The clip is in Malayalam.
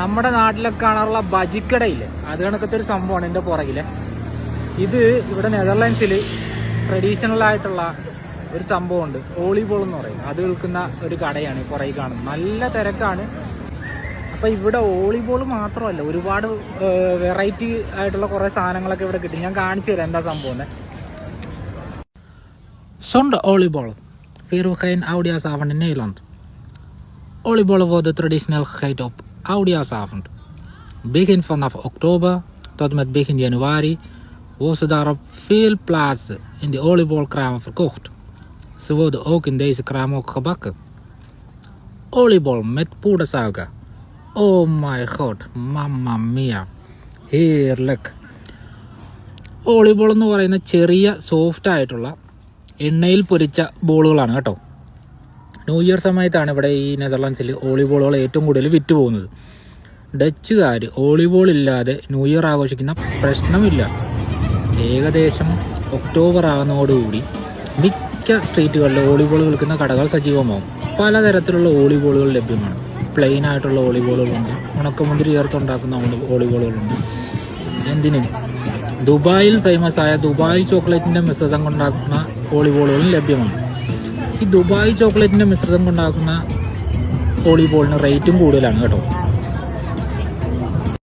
നമ്മുടെ നാട്ടിലൊക്കെ കാണാറുള്ള ബജിക്കടയില്ലേ? അത് കണക്കത്തെ ഒരു സംഭവമാണ് എന്റെ പുറകിലെ. ഇത് ഇവിടെ നെതർലാൻഡ്സിൽ ട്രഡീഷണൽ ആയിട്ടുള്ള ഒരു സംഭവമുണ്ട്. വോളിബോൾ എന്ന് പറയും. അത് വിൽക്കുന്ന ഒരു കടയാണ് പുറകിൽ കാണുന്നത്. നല്ല തിരക്കാണ്. അപ്പൊ ഇവിടെ വോളിബോൾ മാത്രമല്ല ഒരുപാട് വെറൈറ്റി ആയിട്ടുള്ള കുറെ സാധനങ്ങളൊക്കെ ഇവിടെ കിട്ടും. ഞാൻ കാണിച്ചു തരാം എന്താ സംഭവം എന്ന്. ഹോളിബോൾ. Weer geen oudejaarsavond in Nederland. oudejaarsavond. Begin vanaf oktober tot met begin januari worden ze daar op veel plaatsen in de oliebolkramen verkocht. Ze worden ook in deze kraam ook gebakken. Oliebol met poedersuiker. Oh my god, mamma mia. Heerlijk. Volleyball എന്ന് പറയുന്ന ചെറിയ സോഫ്റ്റ് ആയിട്ടുള്ള എണ്ണയിൽ പൊരിച്ച ബോളുകളാണ് കേട്ടോ ന്യൂ ഇയർ സമയത്താണ് ഇവിടെ ഈ നെതർലാൻഡ്സിൽ വോളിബോളുകൾ ഏറ്റവും കൂടുതൽ വിറ്റ് പോകുന്നത് ഡച്ചുകാർ വോളിബോൾ ഇല്ലാതെ ന്യൂ ഇയർ ആഘോഷിക്കുന്ന പ്രശ്നമില്ല. ഏകദേശം ഒക്ടോബർ ആകുന്നതോടുകൂടി മിക്ക സ്ട്രീറ്റുകളിലും വോളിബോൾ വിൽക്കുന്ന കടകൾ സജീവമാവും. പലതരത്തിലുള്ള വോളിബോളുകൾ ലഭ്യമാണ്. പ്ലെയിൻ ആയിട്ടുള്ള വോളിബോളുകളുണ്ട് ഉണക്കമുന്തിരി ചേർത്തുണ്ടാക്കുന്ന വോളിബോളുകളുണ്ട് എന്തിനും ദുബായിൽ ഫേമസ് ആയ ദുബായ് ചോക്ലേറ്റിന്റെ മിശ്രിതം കൊണ്ടാക്കുന്ന വോളിബോളുകളും ലഭ്യമാണ്. ഈ ദുബായ് ചോക്ലേറ്റിന്റെ മിശ്രിതം കൊണ്ടാക്കുന്ന വോളിബോളിന് റേറ്റും കൂടുതലാണ് കേട്ടോ.